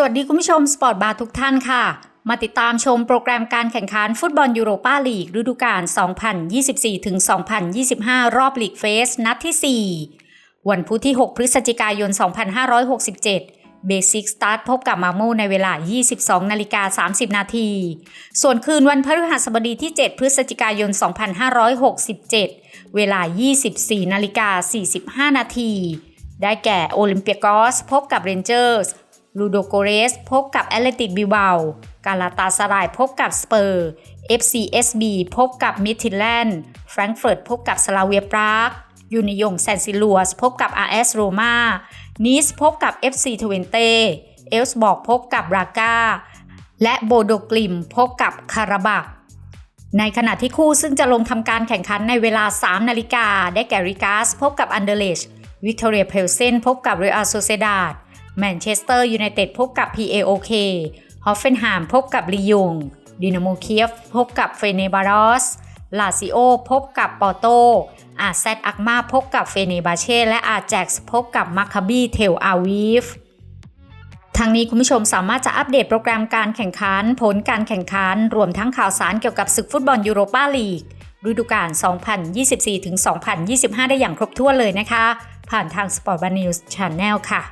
สวัสดีคุณผู้ชมสปอร์ตบาร์ทุกท่านค่ะ มาติดตามชมโปรแกรมการแข่งขันฟุตบอลยูโรปาลีกฤดูกาล 2024-2025 รอบลีกเฟส นัดที่ 4 วันพุธที่ 6 พฤศจิกายน 2567 เบสิกสตาร์ทพบกับมาโมในเวลา 22 นาฬิกา 30 นาที ส่วนคืนวันพฤหัสบดีที่ 7 พฤศจิกายน 2567 เวลา 24 นาฬิกา 45 นาที ได้แก่โอลิมเปียกอส พบกับเรนเจอร์ส ลูโดโกเรสพบกับแอตเลติกบิลเบากาลาตาสรายพบกับสเปอร์ FCSB พบกับมิทิลแลนด์แฟรงก์เฟิร์ตพบกับสลาเวียปรากยูนิยงแซนซิลัวสพบกับ RS โรมานีสพบกับ FC ทเวนเตเอลส์บอกพบกับบรากาและโบโดกลิมพบกับคาราบักในขณะที่คู่ซึ่งจะลงทำการแข่งขันในเวลา 3 นาฬิกา ได้แก่ริกาสพบกับอันเดเลชวิกตอเรียเพลเซนพบกับเรอัลโซเซดาด แมนเชสเตอร์ยูไนเต็ดพบกับ PAOK ฮอฟเฟนแฮมพบกับลียงดินาโมเคียฟพบกับเฟเนบารอส ลาซิโอ พบกับปอโต อาแซดอักมาพบกับเฟเนบาเช่ และอาแจ็กซ์พบกับมาคาบีเทลอาวีฟทางนี้คุณผู้ชมสามารถจะอัปเดตโปรแกรมการแข่งขัน ผลการแข่งขัน รวมทั้งข่าวสารเกี่ยวกับศึกฟุตบอลยูโรปาลีกฤดูกาล 2024-2025 ได้อย่างครบถ้วนเลยนะคะ ผ่านทาง Sport b a News Channel ค่ะ